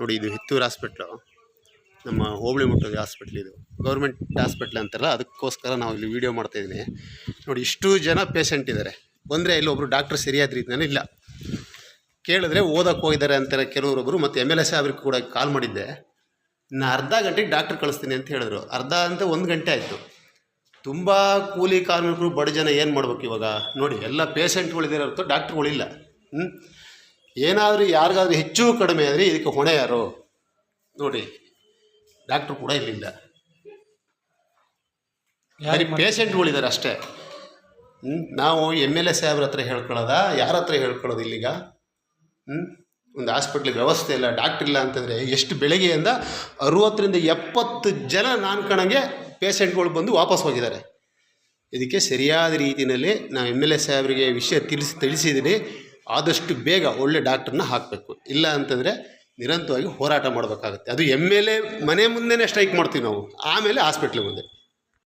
ನೋಡಿ, ಇದು ಹಿತ್ತೂರು ಹಾಸ್ಪಿಟ್ಲು ನಮ್ಮ ಹೋಬಳಿ ಮುಟ್ಟದ ಹಾಸ್ಪಿಟ್ಲ್ ಇದು. ಗೌರ್ಮೆಂಟ್ ಹಾಸ್ಪಿಟ್ಲ್ ಅಂತಾರಲ್ಲ, ಅದಕ್ಕೋಸ್ಕರ ನಾವು ಇಲ್ಲಿ ವೀಡಿಯೋ ಮಾಡ್ತಾಯಿದ್ದೀನಿ ನೋಡಿ, ಇಷ್ಟು ಜನ ಪೇಷಂಟ್ ಇದ್ದಾರೆ ಬಂದರೆ ಇಲ್ಲಿ ಒಬ್ಬರು ಡಾಕ್ಟ್ರ್ ಸರಿಯಾದ ರೀತಿಯಲ್ಲಿ ಇಲ್ಲ. ಕೇಳಿದ್ರೆ ಓದಕ್ಕೆ ಹೋಗಿದ್ದಾರೆ ಅಂತಾರೆ ಕೆಲವರೊಬ್ಬರು ಮತ್ತು ಎಂ ಎಲ್ ಎಸ್ ಸಾಹೇಬ್ರಿಗೆ ಕೂಡ ಕಾಲ್ ಮಾಡಿದ್ದೆ. ಇನ್ನು ಅರ್ಧ ಗಂಟೆಗೆ ಡಾಕ್ಟ್ರ್ ಕಳಿಸ್ತೀನಿ ಅಂತ ಹೇಳಿದ್ರು. ಅರ್ಧ ಅಂತ ಒಂದು ಗಂಟೆ ಆಯಿತು. ತುಂಬ ಕೂಲಿ ಕಾರ್ಮಿಕರು ಬಡ ಜನ ಏನು ಮಾಡ್ಬೇಕು ಇವಾಗ? ನೋಡಿ, ಎಲ್ಲ ಪೇಷಂಟ್ಗಳಿದ್ದಾರೆ ಹೊರತು ಡಾಕ್ಟ್ರುಗಳಿಲ್ಲ ಹ್ಞೂ ಏನಾದರೂ ಯಾರಿಗಾದ್ರೂ ಹೆಚ್ಚು ಕಡಿಮೆ ಆದರೆ ಇದಕ್ಕೆ ಹೊಣೆ ಯಾರು? ನೋಡಿ ಡಾಕ್ಟ್ರು ಕೂಡ ಇಲ್ಲಿಲ್ಲ ಯಾರಿ ಪೇಷಂಟ್ಗಳಿದ್ದಾರೆ ಅಷ್ಟೇ. ಹ್ಞೂ ನಾವು ಎಂ ಎಲ್ ಎ ಸಾಹೇಬ್ರ ಹತ್ರ ಹೇಳ್ಕೊಳ್ಳೋದ? ಯಾರ ಹತ್ರ ಹೇಳ್ಕೊಳ್ಳೋದು ಇಲ್ಲಿಗ? ಹ್ಞೂ ಒಂದು ಹಾಸ್ಪಿಟ್ಲಿಗೆ ವ್ಯವಸ್ಥೆ ಇಲ್ಲ ಡಾಕ್ಟ್ರ್ ಇಲ್ಲ ಅಂತಂದರೆ ಎಷ್ಟು ಬೆಳಗ್ಗೆಯಿಂದ ಅರುವತ್ತರಿಂದ ಎಪ್ಪತ್ತು ಜನ ನಾನು ಕಣಂಗೆ ಪೇಷಂಟ್ಗಳು ಬಂದು ವಾಪಸ್ ಹೋಗಿದ್ದಾರೆ. ಇದಕ್ಕೆ ಸರಿಯಾದ ರೀತಿಯಲ್ಲಿ ನಾವು ಎಂ ಎಲ್ ಎ ಸಾಹೇಬ್ರಿಗೆ ವಿಷಯ ತಿಳಿಸಿ ತಿಳಿಸಿದ್ದೀನಿ. ಆದಷ್ಟು ಬೇಗ ಒಳ್ಳೆ ಡಾಕ್ಟ್ರನ್ನ ಹಾಕಬೇಕು. ಇಲ್ಲ ಅಂತಂದರೆ ನಿರಂತರವಾಗಿ ಹೋರಾಟ ಮಾಡಬೇಕಾಗುತ್ತೆ. ಅದು ಎಂ ಎಲ್ ಎ ಮನೆ ಮುಂದೆನೇ ಸ್ಟ್ರೈಕ್ ಮಾಡ್ತೀವಿ ನಾವು. ಆಮೇಲೆ ಹಾಸ್ಪಿಟ್ಲ್ ಮುಂದೆ